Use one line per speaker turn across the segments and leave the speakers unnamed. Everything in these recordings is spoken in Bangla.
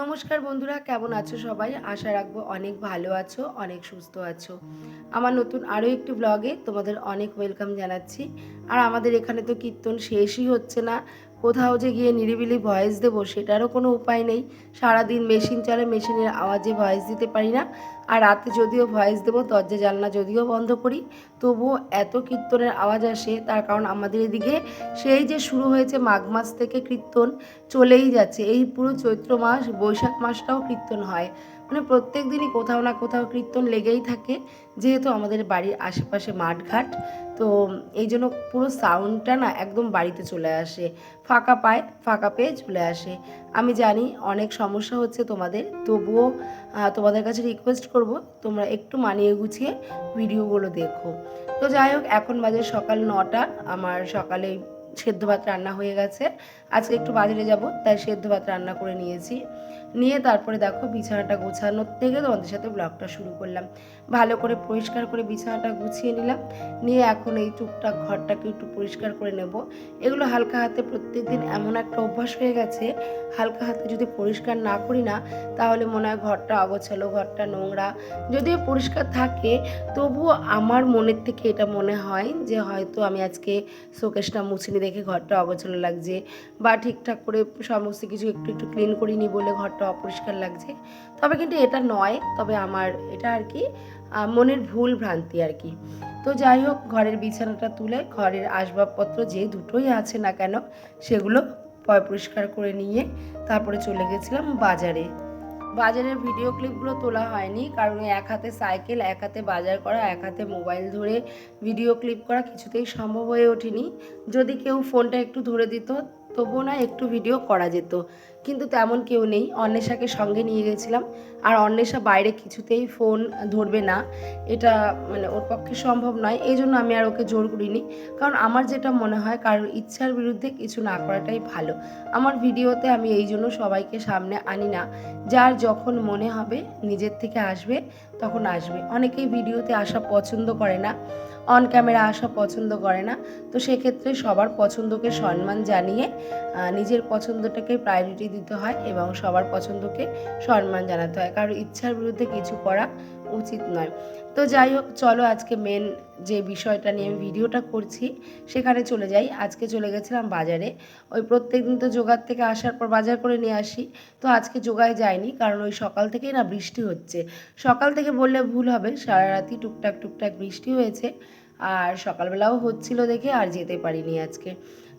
নমস্কার বন্ধুরা, কেমন আছো সবাই? আশা রাখব অনেক ভালো আছো, অনেক সুস্থ আছো। আমার নতুন আরও একটি ব্লগে তোমাদের অনেক ওয়েলকাম জানাচ্ছি। আর আমাদের এখানে তো কীর্তন শেষই হচ্ছে না। কোথাও যে গিয়ে নিরিবিলি ভয়েস দেবো সেটারও কোনো উপায় নেই। সারাদিন মেশিন চলে, মেশিনের আওয়াজে ভয়েস দিতে পারি না। আর রাতে যদিও ভয়েস দেবো, দরজা, জানলা যদিও বন্ধ করি, তবুও এত কীর্তনের আওয়াজ আসে, তার কারণ আমাদের এদিকে সেই যে শুরু হয়েছে মাঘ মাস থেকে কীর্তন চলেই যাচ্ছে। এই পুরো চৈত্র মাস, বৈশাখ মাসটাও কীর্তন হয়। মানে প্রত্যেক দিনই কোথাও না কোথাও কীর্তন লেগেই থাকে, যেহেতু আমাদের বাড়ির আশেপাশে মাঠঘাট। তো এই জন্য পুরো সাউন্ডটা না একদম বাড়িতে চলে আসে, ফাঁকা পায়, ফাঁকা পেয়ে চলে আসে। আমি জানি অনেক সমস্যা হচ্ছে তোমাদের, তবুও তোমাদের কাছে রিকোয়েস্ট করব, তোমরা একটু মানিয়ে গুছিয়ে ভিডিওগুলো দেখো। তো যাই হোক, এখন বাজে সকাল নটা, আমার সকালে সেদ্ধ ভাত রান্না হয়ে গেছে। আজকে একটু বাজারে যাব, তাই সেদ্ধ ভাত রান্না করে নিয়েছি। নিয়ে তারপরে দেখো বিছানাটা গোছানোর থেকে তোমাদের সাথে ব্লগটা শুরু করলাম। ভালো করে পরিষ্কার করে বিছানাটা গুছিয়ে নিলাম। নিয়ে এখন এই টুকটাক ঘরটাকে একটু পরিষ্কার করে নেব। এগুলো হালকা হাতে প্রত্যেকদিন এমন একটা অভ্যাস হয়ে গেছে, হালকা হাতে যদি পরিষ্কার না করি না, তাহলে মনে হয় ঘরটা অগোছালো, ঘরটা নোংরা। যদিও পরিষ্কার থাকে, তবুও আমার মনের থেকে এটা মনে হয় যে হয়তো আমি আজকে শোকেশটা মুছিনি দেখে ঘরটা অগোছালো লাগছে। বা ঠিকঠাক করে সমস্ত কিছু একটু একটু ক্লিন করিনি বলে ঘরটা অপরিষ্কার লাগছে। তবে কিন্তু এটা নয়, তবে আমার এটা আর কি মনের ভুল ভ্রান্তি আর কি। তো যাই হোক, ঘরের বিছানাটা তুলে ঘরের আসবাবপত্র যে দুটোই আছে না কেন, সেগুলো পরিষ্কার করে নিয়ে তারপরে চলে গেছিলাম বাজারে। বাজারের ভিডিও ক্লিপগুলো তোলা হয়নি, কারণ এক হাতে সাইকেল এক হাতে বাজার করা, এক হাতে মোবাইল ধরে ভিডিও ক্লিপ করা কিছুতেই সম্ভব হয়ে ওঠেনি। যদি কেউ ফোনটা একটু ধরে দিত তবুও না একটু ভিডিও করা যেত। কিন্তু তেমন কেউ নেই। অন্বেষাকে সঙ্গে নিয়ে গেছিলাম। আর অন্বেষা বাইরে কিছুতেই ফোন ধরবে না। এটা মানে ওর পক্ষে সম্ভব নয়। এই জন্য আমি আর ওকে জোর করিনি। কারণ আমার যেটা মনে হয়, কারোর ইচ্ছার বিরুদ্ধে কিছু না করাটাই ভালো। আমার ভিডিওতে আমি এই জন্য সবাইকে সামনে আনি না। যার যখন মনে হবে, নিজের থেকে আসবে, তখন আসবে। অনেকেই ভিডিওতে আসা পছন্দ করে না। অন ক্যামেরা আসা পছন্দ করে না। তো সেক্ষেত্রে সবার পছন্দকে সম্মান জানিয়ে নিজের পছন্দটাকে প্রায়োরিটি দিতে হয় এবং সবার পছন্দকে সম্মান জানাতে হয়। কারণ ইচ্ছার বিরুদ্ধে কিছু করা উচিত নয়। তো যাই হোক, চলো আজকে মেন যে বিষয়টা নিয়ে আমি ভিডিওটা করছি, সেখানে চলে যাই। আজকে চলে গেছিলাম বাজারে। ওই প্রত্যেক দিন তো জোগাড় থেকে আসার পর বাজার করে নিয়ে আসি। তো আজকে জোগায় যায়নি, কারণ ওই সকাল থেকেই না বৃষ্টি হচ্ছে। সকাল থেকে বললে ভুল হবে, সারা রাতি টুকটাক টুকটাক বৃষ্টি হয়েছে। আর সকালবেলাও হচ্ছিল দেখে আর যেতে পারিনি আজকে।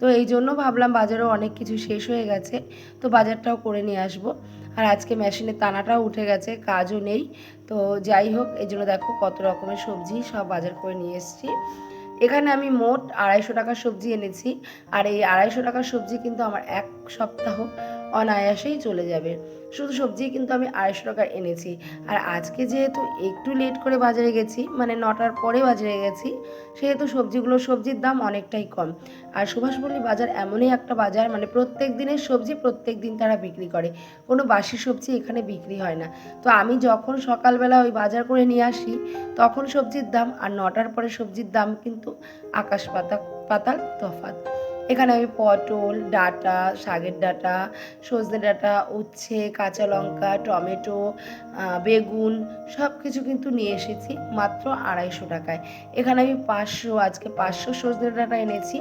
তো এই জন্য ভাবলাম বাজারেও অনেক কিছু শেষ হয়ে গেছে, তো বাজারটাও করে নিয়ে আসব। আর আজকে মেশিনের তানাটাও উঠে গেছে, কাজও নেই। তো যাই হোক এই জন্য দেখো কত রকমের সবজি সব বাজার করে নিয়ে এসেছি। এখানে আমি মোট আড়াইশো টাকার সবজি এনেছি। আর এই আড়াইশো টাকার সবজি কিন্তু আমার এক সপ্তাহ অনায়াসেই চলে যাবে। শুধু সবজি কিন্তু আমি আড়াইশো টাকার এনেছি। আর আজকে যেহেতু একটু লেট করে বাজারে গেছি মানে নটার পরে বাজারে গেছি, সেহেতু সবজিগুলো, সবজির দাম অনেকটাই কম। আর সুভাষপল্লী বাজার এমনই একটা বাজার মানে প্রত্যেক দিনের সবজি প্রত্যেক দিন তারা বিক্রি করে। কোনো বাসি সবজি এখানে বিক্রি হয় না। তো আমি যখন সকালবেলা ওই বাজার করে নিয়ে আসি, তখন সবজির দাম আর নটার পরে সবজির দাম কিন্তু আকাশ পাতা, পাতাল তফাৎ। এখানে আমি পটল, ডাটা, শাকের ডাটা, সজনে ডাটা, উচ্ছে, কাঁচা লঙ্কা, টমেটো বেগুন সব কিছু কিন্তু নিয়ে এসেছি মাত্র আড়াইশো টাকায়। এখানে আমি পাঁচশো, আজকে পাঁচশো সজনে ডাটা এনেছি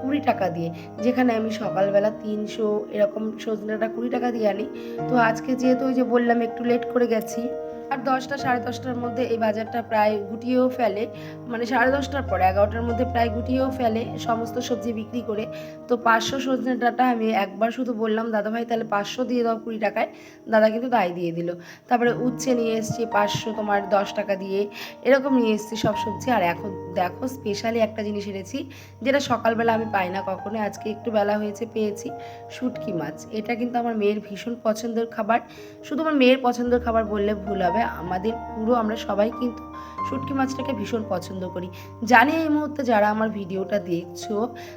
কুড়ি টাকা দিয়ে। যেখানে আমি সকালবেলা তিনশো এরকম সজনে ডাটা কুড়ি টাকা দিয়ে আনি। তো আজকে যেহেতু ওই যে বললাম একটু লেট করে গেছি আর দশটা, সাড়ে দশটার মধ্যে এই বাজারটা প্রায় গুটিয়েও ফেলে। মানে সাড়ে দশটার পরে, এগারোটার মধ্যে প্রায় গুটিয়েও ফেলে সমস্ত সবজি বিক্রি করে। তো পাঁচশো সজনে ডাটা আমি একবার শুধু বললাম দাদা ভাই তাহলে পাঁচশো দিয়ে দাও কুড়ি টাকায়। দাদা কিন্তু তাই দিয়ে দিল। তারপরে উচ্ছে নিয়ে এসেছি পাঁচশো তোমার দশ টাকা দিয়ে। এরকম নিয়ে এসেছি সব সবজি। আর এখন দেখো স্পেশালি একটা জিনিস এনেছি, যেটা সকালবেলা আমি পাই না কখনো আজকে একটু বেলা হয়েছে, পেয়েছি শুটকি মাছ। এটা কিন্তু আমার মেয়ের ভীষণ পছন্দের খাবার। শুধু আমার মেয়ের পছন্দের খাবার বললে ভুল হবে। আমাদের পুরো আমরা সবাই কিন্তু শুটকি মাছটাকে ভীষণ পছন্দ করি। জানি এই মুহূর্তে যারা আমার ভিডিওটা দেখছ,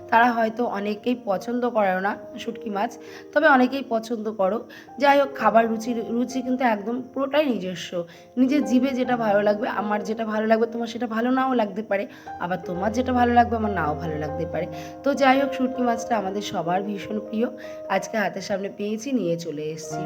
তারা হয়তো অনেকেই পছন্দ করে না শুটকি মাছ, তবে অনেকেই পছন্দ করো। যাই হোক, খাবার রুচি রুচি কিন্তু একদম পুরোটাই নিজস্ব। নিজের জিভে যেটা ভালো লাগবে, আমার যেটা ভালো লাগবে, তোমার সেটা ভালো নাও লাগতে পারে, আবার তোমার যেটা ভালো লাগবে, আমার নাও ভালো লাগতে পারে। তো যাই হোক, শুটকি মাছটা আমাদের সবার ভীষণ প্রিয়। আজকে হাতের সামনে পেয়েছি, নিয়ে চলে এসেছি।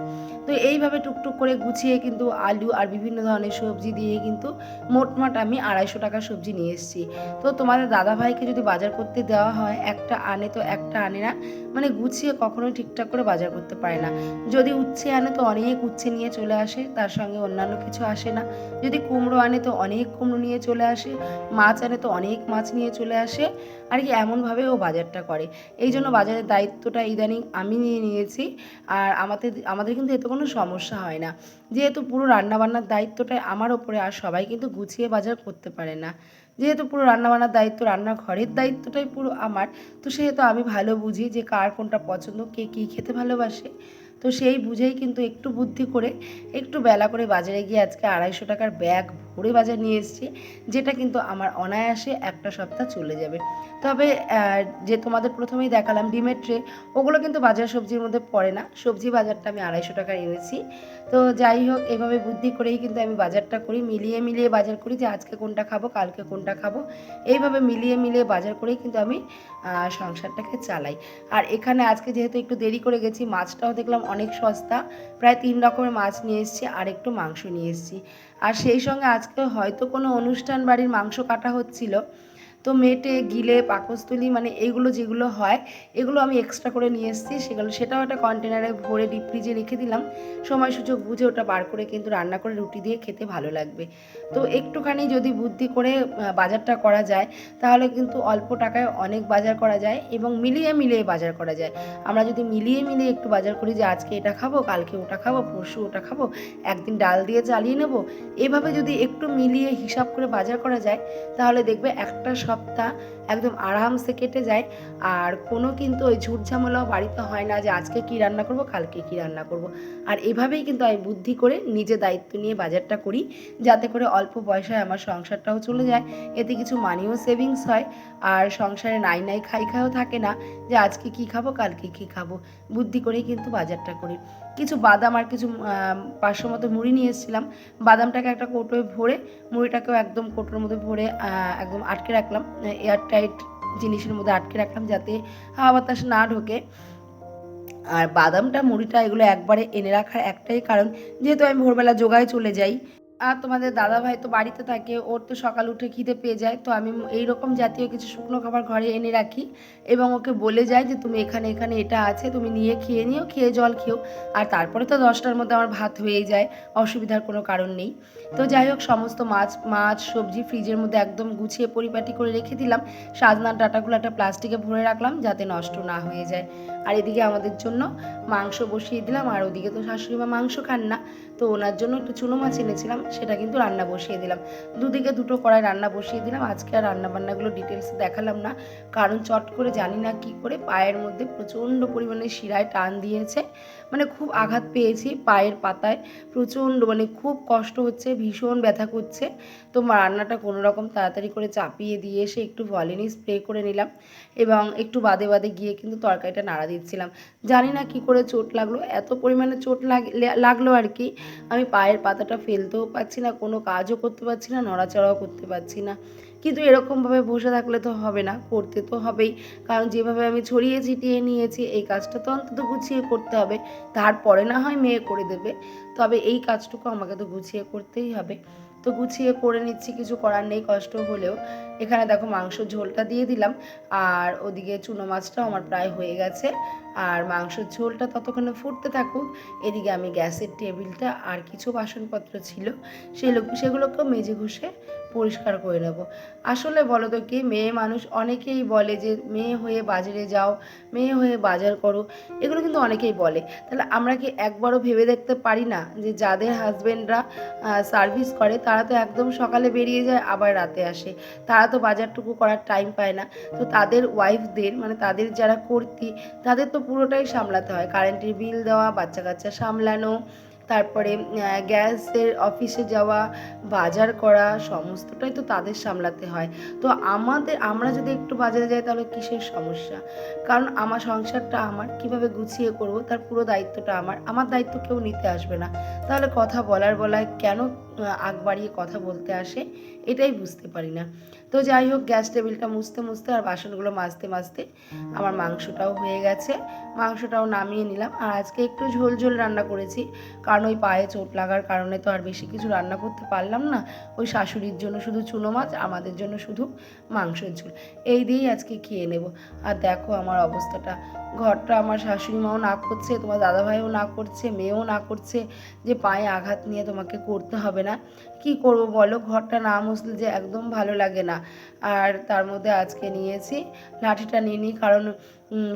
তো এইভাবে টুকটুক করে গুছিয়ে কিন্তু আলু আর বিভিন্ন ধরনের সবজি দিয়ে কিন্তু মোটমাট আমি আড়াইশো টাকা সবজি নিয়ে এসেছি। তো তোমাদের দাদা ভাইকে যদি বাজার করতে দেওয়া হয়, একটা আনে তো একটা আনে না মানে গুছিয়ে কখনোই ঠিকঠাক করে বাজার করতে পারে না। যদি উচ্ছে আনে তো অনেক উচ্ছে নিয়ে চলে আসে, তার সঙ্গে অন্যান্য কিছু আসে না। যদি কুমড়ো আনে তো অনেক কুমড়ো নিয়ে চলে আসে, মাছ আনে তো অনেক মাছ নিয়ে চলে আসে। আর কি এমনভাবে ও বাজারটা করে। এই জন্য বাজারের দায়িত্বটা ইদানিং আমি নিয়ে নিয়েছি আর আমাদের আমাদের কিন্তু এতে কোনো সমস্যা হয় না। যেহেতু পুরো রান্নাবান্নার দায়িত্বটাই আমার ওপরে আর সবাই কিন্তু গুছিয়ে বাজার করতে পারে না। যেহেতু পুরো রান্নাবান্নার দায়িত্ব রান্নাঘরের দায়িত্বটাই পুরো আমার তো সেহেতু আমি ভালো বুঝি যে কার কোনটা পছন্দ কে কী খেতে ভালোবাসে। তো সেই বুঝেই কিন্তু একটু বুদ্ধি করে একটু বেলা করে বাজারে গিয়ে আজকে আড়াইশো টাকার ব্যাগ ভরে বাজার নিয়ে এসেছি, যেটা কিন্তু আমার অনায়াসে একটা সপ্তাহ চলে যাবে। তবে যে তোমাদের প্রথমেই দেখালাম ডিমের ট্রে, ওগুলো কিন্তু বাজার সবজির মধ্যে পড়ে না। সবজি বাজারটা আমি আড়াইশো টাকা এনেছি। তো যাই হোক, এভাবে বুদ্ধি করেই কিন্তু আমি বাজারটা করি, মিলিয়ে মিলিয়ে বাজার করি যে আজকে কোনটা খাব, কালকে কোনটা খাব। এইভাবে মিলিয়ে মিলিয়ে বাজার করেই কিন্তু আমি সংসারটাকে চালাই। আর এখানে আজকে যেহেতু একটু দেরি করে গেছি, মাছটাও দেখলাম অনেক সস্তা, প্রায় তিন রকমের মাছ নিয়ে এসেছি আর একটু মাংস নিয়ে এসেছি। আর সেই সঙ্গে আজকে হয়তো কোনো অনুষ্ঠান বাড়ির মাংস কাটা হচ্ছিল তো মেটে, গিলে, পাকস্থলী মানে এইগুলো যেগুলো হয়, এগুলো আমি এক্সট্রা করে নিয়ে এসেছি। সেগুলো, সেটাও একটা কন্টেনারে ভরে ডিপ ফ্রিজে রেখে দিলাম। সময় সুযোগ বুঝে ওটা বার করে কিন্তু রান্না করে রুটি দিয়ে খেতে ভালো লাগবে। তো একটুখানি যদি বুদ্ধি করে বাজারটা করা যায়, তাহলে কিন্তু অল্প টাকায় অনেক বাজার করা যায় এবং মিলিয়ে মিলিয়ে বাজার করা যায়। আমরা যদি মিলিয়ে মিলিয়ে একটু বাজার করি যে, আজকে এটা খাব, কালকে ওটা খাব, পরশু ওটা খাব, একদিন ডাল দিয়ে চালিয়ে নেব, এভাবে যদি একটু মিলিয়ে হিসাব করে বাজার করা যায়, তাহলে দেখবে একটা সপ্তাহ একদম আরামসে কেটে যায়। আর কোনো কিন্তু ওই ঝুট ঝামেলাও বাড়িতে হয় না যে, আজকে কি রান্না করব, কালকে কি রান্না করব। আর এভাবেই কিন্তু আমি বুদ্ধি করে নিজে দায়িত্ব নিয়ে বাজারটা করি, যাতে করে অল্প পয়সায় আমার সংসারটাও চলে যায়। এতে কিছু মানিও সেভিংস হয়। আর সংসারে নাই নাই খাই খাইও থাকে না যে, আজকে কি খাব, কালকে কি খাব। বুদ্ধি করেই কিন্তু বাজারটা করি। কিছু বাদাম আর কিছু পাঁচশো মতো মুড়ি নিয়ে এসেছিলাম। বাদামটাকে একটা কৌটোয় ভরে, মুড়িটাকেও একদম কৌটোর মধ্যে ভরে একদম আটকে রাখলাম। এয়ার টাইট জিনিসের মধ্যে আটকে রাখলাম যাতে হাওয়া বাতাস না ঢোকে। আর বাদামটা, মুড়িটা, এগুলো একবারে এনে রাখার একটাই কারণ, যেহেতু আমি ভোরবেলা যোগায় চলে যাই। আর তোমাদের দাদা ভাই তো বাড়িতে থাকে, ওর তো সকাল উঠে খিদে পেয়ে যায়, তো আমি এই রকম জাতীয় কিছু শুকনো খাবার ঘরে এনে রাখি এবং ওকে বলে যাই যে তুমি এখানে এখানে এটা আছে, তুমি নিয়ে খেয়ে নিও, খেয়ে জল খেও। আর তারপরে তো দশটার মধ্যে আমার ভাত হয়েই যায়, অসুবিধার কোনো কারণ নেই। তো যাই হোক, সমস্ত মাছ মাছ, সবজি ফ্রিজের মধ্যে একদম গুছিয়ে পরিপাটি করে রেখে দিলাম। সাজনার ডাটাগুলো একটা প্লাস্টিকে ভরে রাখলাম যাতে নষ্ট না হয়ে যায়। আর এদিকে আমাদের জন্য মাংস বসিয়ে দিলাম, আর ওদিকে তো শাশুড়ি মা মাংস খান না, তো ওনার জন্য একটু চুনো মাছ এনেছিলাম। সেটা কিন্তু রান্না বসিয়ে দিলাম। দুদিকে দুটো কড়াই রান্না বসিয়ে দিলাম। আজকে আর রান্না বান্নাগুলো ডিটেলস দেখালাম না। কারণ চট করে জানি না কি করে পায়ের মধ্যে প্রচণ্ড পরিমাণে শিরায় টান দিয়েছে। মানে খুব আঘাত পেয়েছি পায়ের পাতায়। প্রচণ্ড মানে খুব কষ্ট হচ্ছে, ভীষণ ব্যথা করছে। তো রান্নাটা কোনো রকম তাড়াতাড়ি করে চাপিয়ে দিয়ে এসে একটু ভলিনি স্প্রে করে নিলাম। এবং একটু বাদে বাদে গিয়ে কিন্তু তরকারিটা নাড়া দিচ্ছিলাম। জানি না কি করে চোট লাগল। এত পরিমাণে চোট লাগ- লাগল আর কি। আমি পায়ের পাতাটা ফেলতেও পারছি না, কোনো কাজও করতে পারছি না, নড়াচড়াও করতে পারছি না। কিন্তু এরকমভাবে বসে থাকলে তো হবে না, করতে তো হবেই। কারণ যেভাবে আমি ছড়িয়ে ছিটিয়ে নিয়েছি, এই কাজটা তো অন্তত গুছিয়ে করতে হবে। তারপরে না হয় মেয়ে করে দেবে, তবে এই কাজটুকু আমাকে তো গুছিয়ে করতেই হবে। তো গুছিয়ে করে নিচ্ছি, কিছু করার নেই, কষ্ট হলেও। এখানে দেখো মাংস ঝোলটা দিয়ে দিলাম। আর ওদিকে চুনো মাছটাও আমার প্রায় হয়ে গেছে। আর মাংসের ঝোলটা ততক্ষণে ফুটতে থাকুক, এদিকে আমি গ্যাসের টেবিলটা আর কিছু বাসনপত্র ছিল সেগুলো সেগুলোকেও মেজে ঘষে পরিষ্কার করে নেব। আসলে বলো তো কি, মেয়ে মানুষ অনেকেই বলে যে, মেয়ে হয়ে বাজারে যাও, মেয়ে হয়ে বাজার করো। এগুলো কিন্তু অনেকেই বলে। তাহলে আমরা কি একবারও ভেবে দেখতে পারি না যে, যাদের হাজব্যান্ডরা সার্ভিস করে, তারা তো একদম সকালে বেরিয়ে যায়, আবার রাতে আসে। তারা তো বাজারটুকু করার টাইম পায় না। তো তাদের ওয়াইফদের মানে তাদের যারা কর্তি, তাদের তো পুরোটাই সামলাতে হয়। কারেন্টের বিল দেওয়া বাচ্চা কাচ্চা সামলানো তারপরে গ্যাসের অফিসে যাওয়া, বাজার করা, সমস্তটাই তো তাদের সামলাতে হয়। তো আমাদের, আমরা যদি একটু বাজারে যাই তাহলে কিসের সমস্যা? কারণ আমার সংসারটা আমার, কীভাবে গুছিয়ে করব তার পুরো দায়িত্বটা আমার। আমার দায়িত্ব কেউ নিতে আসবে না। তাহলে কথা বলার বলায় কেন আগ বাড়িয়ে কথা বলতে আসে, এটাই বুঝতে পারি না। তো যাই হোক, গ্যাস টেবিলটা মুছতে মুছতে আর বাসনগুলো মাজতে মাজতে আমার মাংসটাও হয়ে গেছে। মাংসটাও নামিয়ে নিলাম আর আজকে একটু ঝোল ঝোল রান্না করেছি। কারণ ওই পায়ে চোট লাগার কারণে তো আর বেশি কিছু রান্না করতে পারলাম না। ওই শাশুড়ির জন্য শুধু চুনো মাছ, আমাদের জন্য শুধু মাংসের ঝোল। এই দিয়েই আজকে খেয়ে নেব। আর দেখো আমার অবস্থাটা ঘরটা আমার শাশুড়ি মাও না করছে, তোমার দাদাভাইও না করছে, মেয়েও না করছে, যে পায়ে আঘাত নিয়ে তোমাকে করতে হবে না। কি করব বলো? ঘরটা না মুছলে যে একদম ভালো লাগে না। আর তার মধ্যে আজকে নিয়েছি লাঠিটা নিয়ে নিই কারণ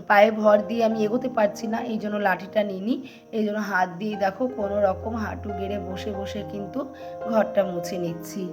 পায়ে ভর দিয়ে আমি এগোতে পারছি না, এই জন্য লাঠিটা নিয়ে নিই এই জন্য হাত দিয়ে দেখো, কোনো রকম হাঁটু গেড়ে বসে বসে কিন্তু ঘরটা মুছে নিচ্ছি।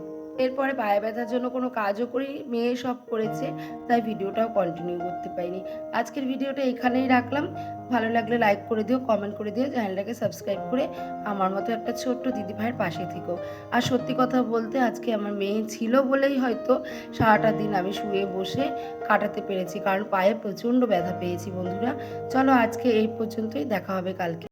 এরপরে পায়ে ব্যথার জন্য কোনো কাজও করি, মেয়ে সব করেছে, তাই ভিডিওটাও কন্টিনিউ করতে পারিনি। আজকের ভিডিওটা এখানেই রাখলাম। ভালো লাগলে লাইক করে দিও কমেন্ট করে দিও, চ্যানেলটাকে সাবস্ক্রাইব করে আমার মতো একটা ছোট্ট দিদি ভাইয়ের পাশে থেকো। আর সত্যি কথা বলতে আজকে আমার মেয়ে ছিল বলেই হয়তো সারাটা দিন আমি শুয়ে বসে কাটাতে পেরেছি, কারণ পায়ে প্রচণ্ড ব্যথা পেয়েছি বন্ধুরা। চলো আজকে এই পর্যন্তই, দেখা হবে কালকে।